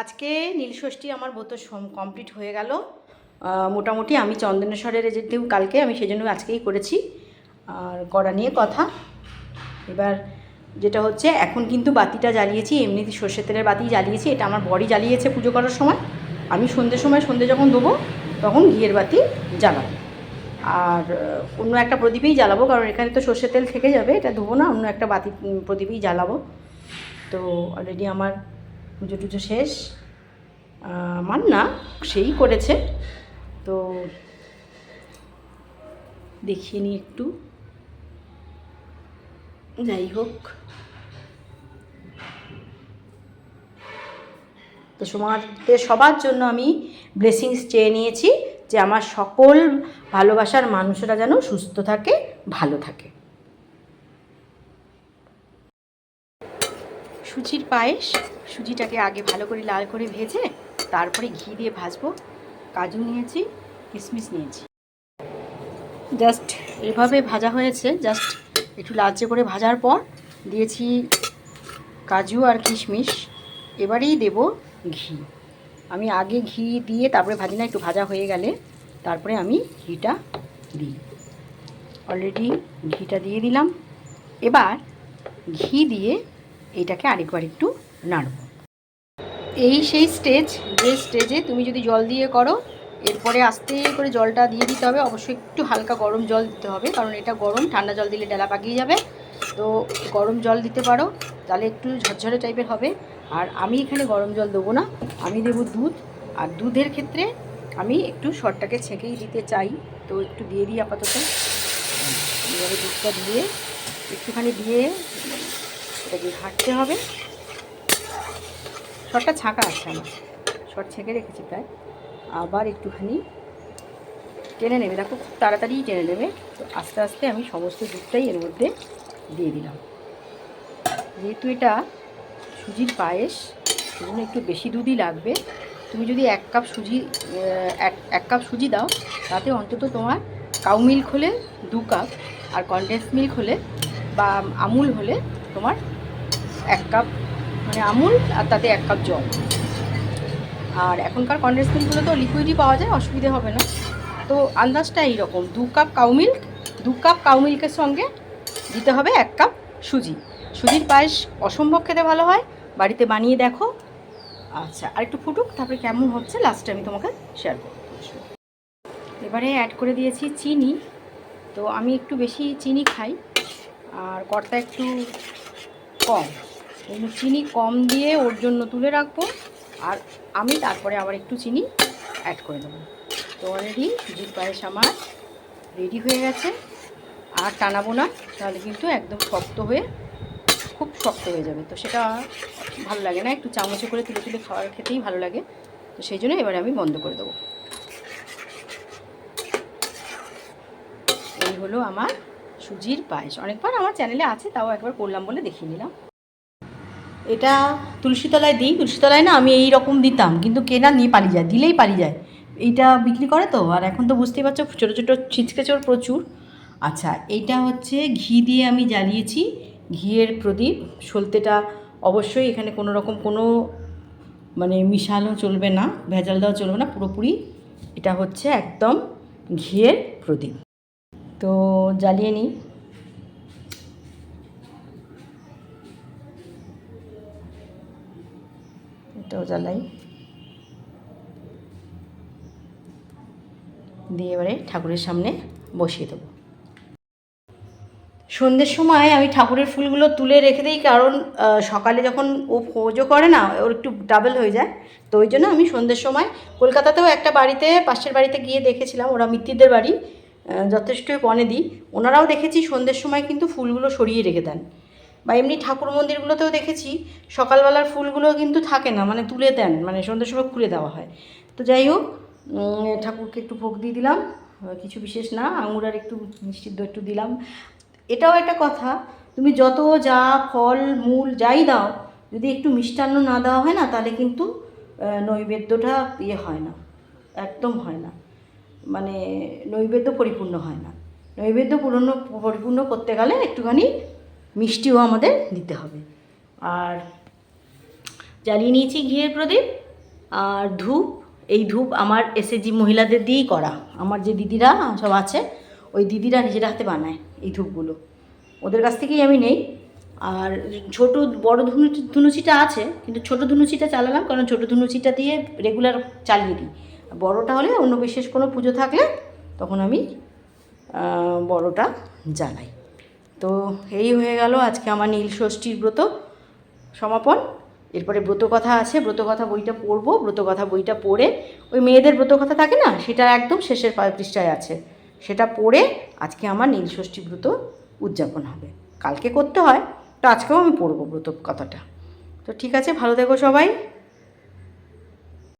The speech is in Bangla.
আজকে নীলষষ্ঠী আমার ব্রত কমপ্লিট হয়ে গেল। মোটামুটি আমি চন্দনেশ্বরের যেহেতু কালকে, আমি সেজন্য আজকেই করেছি। আর করা নিয়ে কথা। এবার যেটা হচ্ছে, এখন কিন্তু বাতিটা জ্বালিয়েছি এমনিতে সর্ষের তেলের বাতি জ্বালিয়েছি, এটা আমার বড়ি জ্বালিয়েছে পুজো করার সময়। আমি সন্ধ্যের সময়, সন্ধ্যে যখন দেবো তখন ঘিয়ের বাতি জ্বালাবো। আর অন্য একটা প্রদীপেই জ্বালাবো, কারণ এখানে তো সর্ষের তেল থেকে যাবে, এটা ধোবো না, অন্য একটা বাতি প্রদীপেই জ্বালাবো। তো অলরেডি আমার পুজো টুজো শেষ। আমার না সেই করেছে। তো দেখিয়ে নিই একটু। যাই হোক। তো সমাজের সবার জন্য আমি ব্লেসিংস চেয়ে নিয়েছি যে আমার সকল ভালোবাসার মানুষেরা যেন সুস্থ থাকে, ভালো থাকে। সুজির পায়েস। সুজিটাকে আগে ভালো করে লাল করে ভেজে তারপরে ঘি দিয়ে ভাজবো। কাজু নিয়েছি, কিশমিশ নিয়েছি। জাস্ট এভাবে ভাজা হয়েছে। জাস্ট একটু লালচে করে ভাজার পর দিয়েছি কাজু আর কিশমিশ। এবারেই দেব ঘি। আমি আগে ঘি দিয়ে তারপরে ভাজি না, একটু ভাজা হয়ে গেলে তারপরে আমি ঘিটা দিই। অলরেডি ঘিটা দিয়ে দিলাম। এবার ঘি দিয়ে এইটাকে আরেকবার একটু নাড়ব। এই সেই স্টেজ যে স্টেজে তুমি যদি জল দিয়ে করো, এরপরে আস্তে করে জলটা দিয়ে দিতে হবে। অবশ্যই একটু হালকা গরম জল দিতে হবে, কারণ এটা গরম, ঠান্ডা জল দিলে ডেলা পাকিয়ে যাবে। তো গরম জল দিতে পারো, তাহলে একটু ঝরঝরে টাইপের হবে। আর আমি এখানে গরম জল দেবো না, আমি দেবো দুধ। আর দুধের ক্ষেত্রে আমি একটু শরটাকে ছেঁকেই দিতে চাই, তো একটু দিয়ে দিই আপাতত। দুধটা দিয়ে একটুখানি দিয়ে এটাকে ঘাটতে হবে। শরটা ছাঁকা আছে আমার। শর ছেঁকে রেখেছি প্রায়। আবার একটুখানি টেনে নেবে। দেখো খুব তাড়াতাড়ি টেনে নেবে। তো আস্তে আস্তে আমি সমস্ত দুধটাই এর মধ্যে দিয়ে দিলাম। যেহেতু এটা সুজির পায়েস, সেজন্য একটু বেশি দুধই লাগবে। তুমি যদি এক কাপ সুজি এক কাপ সুজি দাও, তাতে অন্তত তোমার কাউ মিল্ক হলে দু কাপ, আর কনডেন্স মিল্ক হলে বা আমুল হলে তোমার এক কাপ মানে আমুল আর তাতে এক কাপ জল। আর এখনকার কনডেন্স মিল্কগুলো তো লিকুইডই পাওয়া যায়, অসুবিধে হবে না। তো আন্দাজটা এইরকম, দু কাপ কাউ মিল্ক দু কাপ কাউ মিল্কের সঙ্গে দিতে হবে এক কাপ সুজি। সুজির পায়েস অসম্ভব খেতে ভালো হয়, বাড়িতে বানিয়ে দেখো। আচ্ছা আর একটু ফুটুক, তারপরে কেমন হচ্ছে লাস্টে আমি তোমাকে শেয়ার করব। এবারে অ্যাড করে দিয়েছি চিনি। তো আমি একটু বেশি চিনি খাই, আর কর্তা একটু কম। চিনি কম দিয়ে ওর জন্য তুলে রাখব। আর আমি তারপরে আবার একটু চিনি অ্যাড করে দেবো তো অলরেডি সুজির পায়েস আমার রেডি হয়ে গেছে। আর টানাবো না, তাহলে কিন্তু একদম শক্ত হয়ে, খুব শক্ত হয়ে যাবে। তো সেটা ভালো লাগে না, একটু চামচে করে তুলে তুলে খাওয়ার খেতেই ভালো লাগে। তো সেই জন্য এবারে আমি বন্ধ করে দেবো। এই হলো আমার সুজির পায়েস। অনেকবার আমার চ্যানেলে আছে, তাও একবার করলাম বলে দেখিয়ে নিলাম। এটা তুলসীতলায় দিই, তুলসীতলায় না আমি এই রকম দিতাম, কিন্তু কেনা নিয়ে পালিয়ে যায়, দিলেই পালিয়ে যায়। এইটা বিক্রি করে তো, আর এখন তো বুঝতেই পারছ, ছোটো ছোটো ছিচকে চোর প্রচুর। আচ্ছা এইটা হচ্ছে ঘি দিয়ে আমি জ্বালিয়েছি, ঘিয়ের প্রদীপ, সলতেটা অবশ্যই এখানে কোনো রকম কোনো মানে মিশালও চলবে না, ভেজাল দেওয়া চলবে না, পুরোপুরি এটা হচ্ছে একদম ঘিয়ের প্রদীপ। তো জ্বালিয়ে নিই। এটাও জ্বালাই। দিয়ে এবারে ঠাকুরের সামনে বসিয়ে দেবো। সন্ধ্যের সময় আমি ঠাকুরের ফুলগুলো তুলে রেখে দিই, কারণ সকালে যখন ও পুজো করে না, ওর একটু ডাবল হয়ে যায়। তো ওই জন্য আমি সন্ধ্যের সময় কলকাতাতেও একটা বাড়িতে, পাশের বাড়িতে গিয়ে দেখেছিলাম, ওরা মিত্তিদের বাড়ি যথেষ্টই পণে দিই ওনারাও দেখেছি সন্ধ্যের সময় কিন্তু ফুলগুলো সরিয়ে রেখে দেন। বা এমনি ঠাকুর মন্দিরগুলোতেও দেখেছি, সকালবেলার ফুলগুলো কিন্তু থাকে না মানে তুলে দেন মানে সন্ধ্যের সময় খুলে দেওয়া হয়। তো যাই হোক ঠাকুরকে একটু ভোগ দিয়ে দিলাম কিছু বিশেষ না, আঙুর আর একটু দই একটু দিলাম। এটাও একটা কথা, তুমি যত যা ফল, মূল যাই দাও, যদি একটু মিষ্টান্ন না দেওয়া হয় না, তাহলে কিন্তু নৈবেদ্যটা ইয়ে হয় না, একদম হয় না। মানে নৈবেদ্য পরিপূর্ণ হয় না। নৈবেদ্য পূর্ণ, পরিপূর্ণ করতে গেলে একটুখানি মিষ্টিও আমাদের দিতে হবে। আর জ্বালিয়ে নিয়েছি ঘিয়ের প্রদীপ আর ধূপ। এই ধূপ আমার এসএসজি মহিলাদের দিয়েই করা। আমার যে দিদিরা সব আছে, ওই দিদিরা নিজের হাতে বানায় এই ধূপগুলো। ওদের কাছ থেকেই আমি নেই। আর ছোট বড় ধুনু ধুনুচিটা আছে, কিন্তু ছোট ধুনুচিটা চালালাম কারণ ছোট ধুনুচিটা দিয়ে রেগুলার চালিয়ে দিই। বড়টা হলে অন্য বিশেষ কোনো পুজো থাকলে তখন আমি বড়টা জ্বালাই। তো এই হয়ে গেল, আজকে আমার নীল ষষ্ঠীর ব্রত সমাপন। এরপরে ব্রতকথা আছে, ব্রতকথা বইটা পড়ব, ব্রতকথা বইটা পড়ে, ওই মেয়েদের ব্রতকথা থাকে না, সেটা একদম শেষের পৃষ্ঠায় আছে। সেটা পড়ে আজকে আমার নীল ষষ্ঠী ব্রত উদযাপন হবে। কালকে করতে হয়, তো আজকেও আমি পড়ব ব্রত কথাটা তো ঠিক আছে, ভালো থেকো সবাই।